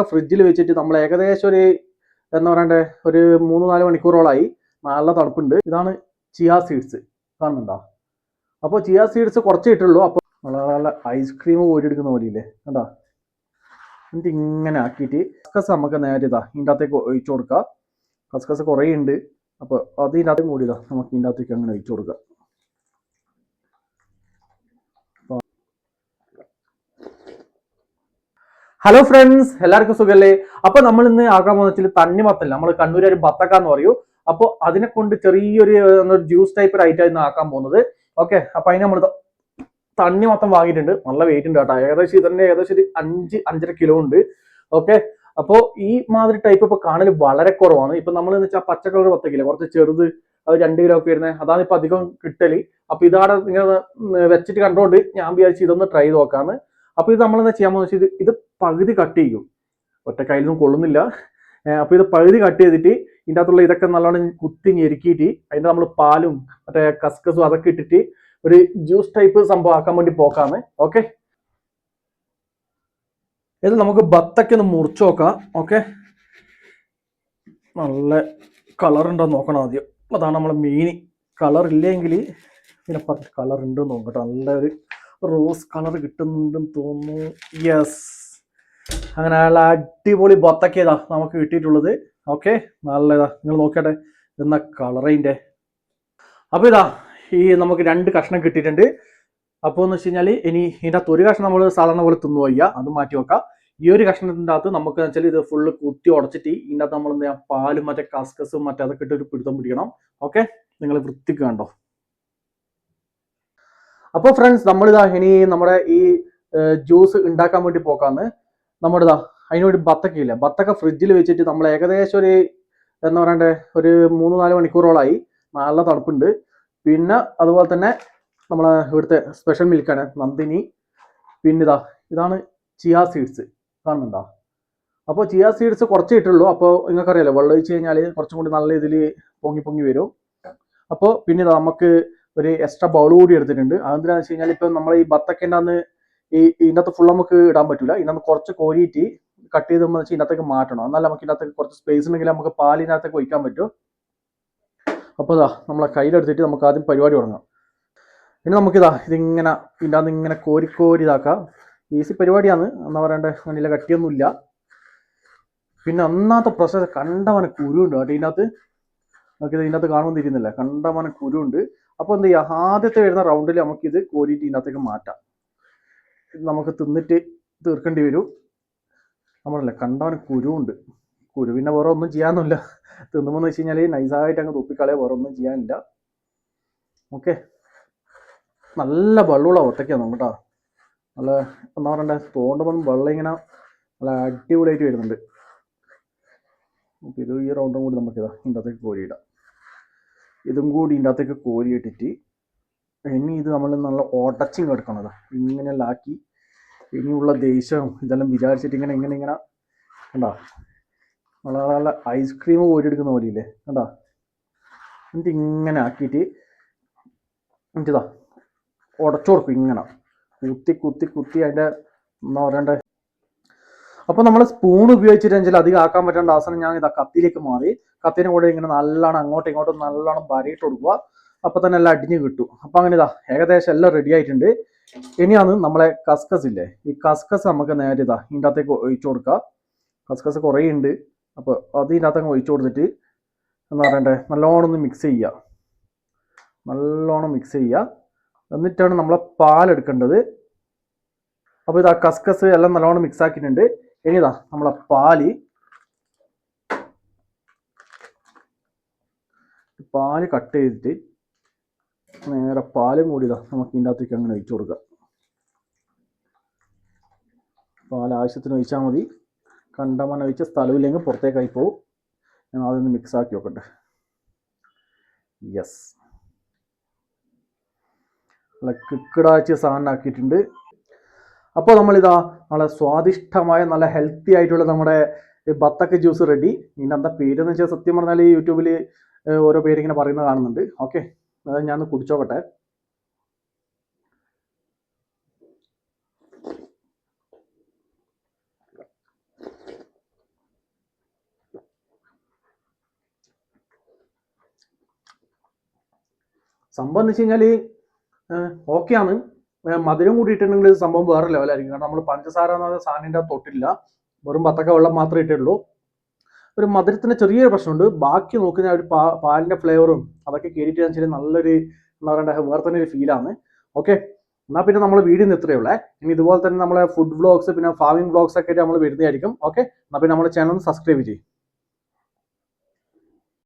ബത്തക്ക ഫ്രിഡ്ജിൽ വെച്ചിട്ട് നമ്മൾ ഏകദേശം ഒരു എന്താ പറയണ്ടേ ഒരു മൂന്ന് നാല് മണിക്കൂറോളായി. നല്ല തണുപ്പുണ്ട്. ഇതാണ് ചിയ സീഡ്സ് കാണുന്നുണ്ടോ? അപ്പോൾ ചിയ സീഡ്സ് കുറച്ച് ഇട്ടുള്ളൂ. അപ്പോൾ നല്ല നല്ല ഐസ്ക്രീം പോലെ പോലെയില്ലേ? കണ്ടോ? എന്നിട്ട് ഇങ്ങനെ ആക്കിയിട്ട് കസ്കസ് നമുക്ക് നേരെ ഇതാ ഇതിന്റെ അകത്തേക്ക് ഒഴിച്ചു കൊടുക്കുക കസ്കസ് കുറേ ഉണ്ട് അപ്പോൾ അത് ഇതിന്റെ അകത്തേക്ക് കൂടി ഇതാ നമുക്ക് ഇതിന്റെ അകത്തേക്ക് അങ്ങനെ ഒഴിച്ചു കൊടുക്കുക ഹലോ ഫ്രണ്ട്സ് എല്ലാവർക്കും സുഖല്ലേ? അപ്പൊ നമ്മൾ ഇന്ന് ആക്കാൻ പോകുന്ന വെച്ചാൽ തണ്ണിമത്തല്ല നമ്മൾ കണ്ണൂർ ഒരു ബത്തക്ക എന്ന് പറയൂ. അപ്പോൾ അതിനെ കൊണ്ട് ചെറിയൊരു ജ്യൂസ് ടൈപ്പ് ഒരു ഐറ്റം ഇന്ന് ആക്കാൻ പോകുന്നത്. ഓക്കെ അപ്പൊ അതിന് നമ്മൾ തണ്ണിമത്തം വാങ്ങിയിട്ടുണ്ട്. നല്ല വെയിറ്റ് ഉണ്ട് കേട്ടോ. ഏകദേശം ഇതിന്റെ ഏകദേശം ഒരു അഞ്ച് അഞ്ചര കിലോ ഉണ്ട്. ഓക്കെ അപ്പോ ഈ മാതിരി ടൈപ്പ് ഇപ്പൊ കാണൽ വളരെ കുറവാണ്. ഇപ്പൊ നമ്മൾ എന്ന് വെച്ചാൽ പച്ച കളർ പത്തക്കില്ല കുറച്ച് ചെറുത് അത് രണ്ട് കിലോ ഒക്കെ വരുന്നത് അതാണ് ഇപ്പൊ അധികം കിട്ടൽ. അപ്പൊ ഇതാടെ ഇങ്ങനെ വെച്ചിട്ട് കണ്ടോണ്ട് ഞാൻ വിചാരിച്ചു ഇതൊന്ന് ട്രൈ നോക്കാന്ന്. അപ്പൊ ഇത് നമ്മളെന്താ ചെയ്യാൻ പോകുന്നത് വെച്ചാൽ ഇത് പകുതി കട്ട് ചെയ്യും. ഒറ്റ കയ്യിലൊന്നും കൊള്ളുന്നില്ല. അപ്പോൾ അപ്പൊ ഇത് പകുതി കട്ട് ചെയ്തിട്ട് ഇതിന്റെ അകത്തുള്ള ഇതൊക്കെ നല്ലോണം കുത്തി ഞെരുക്കിയിട്ട് അതിന്റെ നമ്മൾ പാലും മറ്റേ കസ്കസും അതൊക്കെ ഇട്ടിട്ട് ഒരു ജ്യൂസ് ടൈപ്പ് സംഭവം ആക്കാൻ വേണ്ടി പോക്കാണ് ഓക്കെ ഇത് നമുക്ക് ബത്തൊക്കെ ഒന്ന് മുറിച്ചു നോക്കാം. ഓക്കെ നല്ല കളർ ഉണ്ടോ നോക്കണം ആദ്യം. അതാണ് നമ്മളെ മെയിൻ കളർ ഇല്ലെങ്കിൽ പിന്നെ പറഞ്ഞിട്ട് കളർ ഉണ്ടോ നോക്കട്ടെ നല്ലൊരു റോസ് കളർ കിട്ടുന്നുണ്ടെന്ന് തോന്നുന്നു. യെസ് അങ്ങനെ നല്ല അടിപൊളി ബത്തക്കേതാ നമുക്ക് കിട്ടിയിട്ടുള്ളത്. ഓക്കെ നല്ലതാ. നിങ്ങൾ നോക്കട്ടെ എന്ന കളറിന്റെ അപ്പോൾ ഇതാ ഈ നമുക്ക് രണ്ട് കഷ്ണം കിട്ടിയിട്ടുണ്ട്. അപ്പോൾ എന്ന് വെച്ച് കഴിഞ്ഞാൽ ഇനി ഇതിനകത്ത് ഒരു കഷ്ണം നമ്മൾ സാധാരണ പോലെ തിന്നു വയ്യ അത് മാറ്റി വെക്കാം ഈ ഒരു കഷ്ണത്തിന്റെ അകത്ത് നമുക്ക് വെച്ചാൽ ഇത് ഫുള്ള് കുത്തി ഉടച്ചിട്ട് ഇതിന്റെ അകത്ത് നമ്മൾ എന്താ ചെയ്യാ, പാലും മറ്റേ കസ്കസും മറ്റേ അതൊക്കെ ഇട്ട് ഒരു പിടുത്തം പിടിക്കണം. ഓക്കെ നിങ്ങൾ വൃത്തിക്ക് കണ്ടോ? അപ്പോൾ ഫ്രണ്ട്സ് നമ്മളിതാ ഇനി നമ്മുടെ ഈ ജ്യൂസ് ഉണ്ടാക്കാൻ വേണ്ടി പോക്കാന്ന്. നമ്മുടെ ഇതാ അതിനൊരു ബത്തക്കയില്ല. ബത്തക്ക ഫ്രിഡ്ജിൽ വെച്ചിട്ട് നമ്മൾ ഏകദേശം ഒരു എന്താ പറയണ്ടേ ഒരു മൂന്ന് നാല് മണിക്കൂറോളായി. നല്ല തണുപ്പുണ്ട്. പിന്നെ അതുപോലെ തന്നെ നമ്മളെ ഇവിടുത്തെ സ്പെഷ്യൽ മിൽക്കാണ് നന്ദിനി. പിന്നെ ഇതാ ഇതാണ് ചിയ സീഡ്സ് കാണുന്നുണ്ടോ? അപ്പോൾ ചിയ സീഡ്സ് കുറച്ച് ഇട്ടുള്ളൂ. അപ്പോൾ നിങ്ങൾക്കറിയാലോ വെള്ളം ഒഴിച്ച് കഴിഞ്ഞാൽ കുറച്ചും കൂടി നല്ല ഇതിൽ പൊങ്ങി പൊങ്ങി വരും. അപ്പോൾ പിന്നെ നമുക്ക് ഒരു എക്സ്ട്രാ ബൗൾ കൂടി എടുത്തിട്ടുണ്ട്. അതെന്തിനാണെന്ന് വെച്ച് കഴിഞ്ഞാൽ ഇപ്പം നമ്മൾ ഈ ബത്തക്കന്റെ അന്ന് ഈ ഇതിനകത്ത് ഫുൾ നമുക്ക് ഇടാൻ പറ്റില്ല ഇതിനകത്ത് കുറച്ച് കോരിയിട്ട് കട്ട് ചെയ്ത് വെച്ചാൽ ഇതിനകത്തേക്ക് മാറ്റണം. എന്നാൽ നമുക്ക് ഇതിനകത്തേക്ക് കുറച്ച് സ്പേസ് ഉണ്ടെങ്കിൽ നമുക്ക് പാൽ ഇതിനകത്തേക്ക് ഒഴിക്കാൻ പറ്റും. അപ്പോൾ ഇതാ നമ്മളെ കയ്യിലെടുത്തിട്ട് നമുക്ക് ആദ്യം പരിപാടി തുടങ്ങാം. ഇനി നമുക്കിതാ ഇതിങ്ങനെ ഇതിന്റെ അകത്ത് ഇങ്ങനെ കോരി കോരി ഇതാക്കാം. ഈസി പരിപാടിയാണ്. എന്നാ പറയണ്ടേ? അങ്ങനെ കട്ടിയൊന്നുമില്ല. പിന്നെ അന്നാത്തെ പ്രൊസസ് കണ്ടവനെ കുരുണ്ട് കേട്ടോ ഇതിനകത്ത്. നമുക്കിത് ഇതിനകത്ത് കാണുമെന്ന് തിരിയുന്നില്ല കണ്ടവനെ കുരുണ്ട് അപ്പോൾ എന്ത് ചെയ്യുക ആദ്യത്തെ വരുന്ന റൗണ്ടിൽ നമുക്കിത് കോരിയിട്ട് ഇതിനകത്തേക്ക് മാറ്റാം. ഇത് നമുക്ക് തിന്നിട്ട് തീർക്കേണ്ടി വരും. നമ്മളല്ലേ കണ്ടവന് കുരുവുണ്ട്. കുരുവിനെ വേറെ ഒന്നും ചെയ്യാനൊന്നുമില്ല. തിന്നുമ്പോൾ വെച്ച് കഴിഞ്ഞാൽ നൈസായിട്ട് അങ്ങ് തുപ്പിക്കളയോ വേറെ ഒന്നും ചെയ്യാനില്ല. ഓക്കെ. നല്ല വെള്ളമുള്ള ഒറ്റയ്ക്കാണ് കേട്ടോ. നല്ല എന്താ പറയണ്ടേ തോണ്ടുമ്പോൾ വെള്ളം ഇങ്ങനെ നല്ല അടിപൊളിയായിട്ട് വരുന്നുണ്ട്. ഇത് ഈ റൗണ്ടും കൂടി നമുക്കിതാ ഇതിന്റെ അകത്തേക്ക് കോരിയിടാം. ഇതും കൂടി ഇതിന്റെ അകത്തേക്ക് കോരിയിട്ടിട്ട് ഇനി ഇത് നമ്മൾ നല്ല ഓട്ടച്ചിങ് എടുക്കണത്. ഇങ്ങനെയെല്ലാം ആക്കി ഇനിയുള്ള ദേഷ്യവും ഇതെല്ലാം വിചാരിച്ചിട്ട് ഇങ്ങനെ ഇങ്ങനെ ഇങ്ങനെ കണ്ടാ? നല്ല നല്ല ഐസ്ക്രീം കോരിയെടുക്കുന്ന പോലെയില്ലേ? കണ്ടാ? എന്നിട്ട് ഇങ്ങനെ ആക്കിയിട്ട് എന്നിട്ടിതാ ഉടച്ചു കൊടുക്കും ഇങ്ങനെ. കുത്തി കുത്തി കുത്തി അതിന്റെ എന്താ പറയണ്ടേ? അപ്പോൾ നമ്മൾ സ്പൂൺ ഉപയോഗിച്ചിട്ടെങ്കിൽ അധികം ആക്കാൻ പറ്റേണ്ട അവസരം ഞാൻ ഇതാ കത്തിയിലേക്ക് മാറി. കത്തിന് കൂടെ ഇങ്ങനെ നല്ലോണം അങ്ങോട്ടും ഇങ്ങോട്ടും നല്ലോണം വരയിട്ട് കൊടുക്കുക. അപ്പൊ തന്നെ എല്ലാം അടിഞ്ഞ് കിട്ടും. അപ്പൊ അങ്ങനെ ഇതാ ഏകദേശം എല്ലാം റെഡി ആയിട്ടുണ്ട്. ഇനിയാണ് നമ്മളെ കസ്കസ് ഇല്ലേ? ഈ കസ്കസ് നമുക്ക് നേരെ ഇതാ ഇതിന്റെ അകത്തേക്ക് ഒഴിച്ചു കൊടുക്കുക കസ്കസ് കുറേ ഉണ്ട്. അപ്പോൾ അത് ഇതിന്റെ അകത്തേക്ക് ഒഴിച്ചു കൊടുത്തിട്ട് എന്താ പറയണ്ടേ? നല്ലോണം ഒന്ന് മിക്സ് ചെയ്യുക. നല്ലോണം മിക്സ് ചെയ്യുക. എന്നിട്ടാണ് നമ്മളെ പാലെടുക്കേണ്ടത് അപ്പോൾ ഇതാ കസ്കസ് എല്ലാം നല്ലോണം മിക്സ് ആക്കിയിട്ടുണ്ട്. ഇനി ഇതാ നമ്മളെ പാൽ. പാൽ കട്ട് ചെയ്തിട്ട് നേരെ പാലും കൂടി ഇതാ നമുക്ക് ഇതിന്റെ അകത്തേക്ക് അങ്ങനെ ഒഴിച്ചു കൊടുക്കാം. പാൽ ആവശ്യത്തിന് ഒഴിച്ചാൽ മതി. കണ്ടമാനം ഒഴിച്ച സ്ഥലമില്ലെങ്കിൽ പുറത്തേക്കായി പോകും ഞാൻ അതൊന്ന് മിക്സ് ആക്കി നോക്കട്ടെ. യെസ് നല്ല കിക്കിടാച്ച് സാധനം ആക്കിയിട്ടുണ്ട്. അപ്പോൾ നമ്മളിതാ നല്ല സ്വാദിഷ്ടമായ നല്ല ഹെൽത്തി ആയിട്ടുള്ള നമ്മുടെ ബത്തക്ക ജ്യൂസ് റെഡി ഇതിന്റെ എന്താ എന്ന് വെച്ചാൽ സത്യം പറഞ്ഞാൽ യൂട്യൂബിൽ ഓരോ പേരിങ്ങനെ പറയുന്നത് കാണുന്നുണ്ട്. ഓക്കെ അത് ഞാൻ കുടിച്ചോക്കട്ടെ. സംഭവം എന്ന് വെച്ച് കഴിഞ്ഞാൽ ഓക്കെയാണ്. മധുരം കൂടിയിട്ടുണ്ടെങ്കിൽ സംഭവം വേറെ ലെവലായിരിക്കും കാരണം നമ്മൾ പഞ്ചസാര എന്ന് പറഞ്ഞ സാധനം തൊട്ടില്ല വെറും പത്തക്ക വെള്ളം മാത്രമേ ഇട്ടുള്ളൂ ഒരു മധുരത്തിന്റെ ചെറിയൊരു പ്രശ്നമുണ്ട്. ബാക്കി നോക്കുന്ന ഒരു പാ പാലിന്റെ ഫ്ലേവറും അതൊക്കെ കയറിയിട്ട് വെച്ചാൽ നല്ലൊരു എന്താ പറയുക വേറെ തന്നെ ഒരു ഫീലാണ് ഓക്കെ എന്നാൽ പിന്നെ നമ്മൾ വീഡിയോ ഇത്രയേ ഉള്ളേ. ഇനി ഇതുപോലെ തന്നെ നമ്മളെ ഫുഡ് വ്ളോഗ്സ് പിന്നെ ഫാമിംഗ് വ്ളോഗ്സ് ഒക്കെ ആയിട്ട് നമ്മൾ വരുന്നതായിരിക്കും. ഓക്കെ എന്നാൽ പിന്നെ നമ്മുടെ ചാനൽ സബ്സ്ക്രൈബ് ചെയ്യും.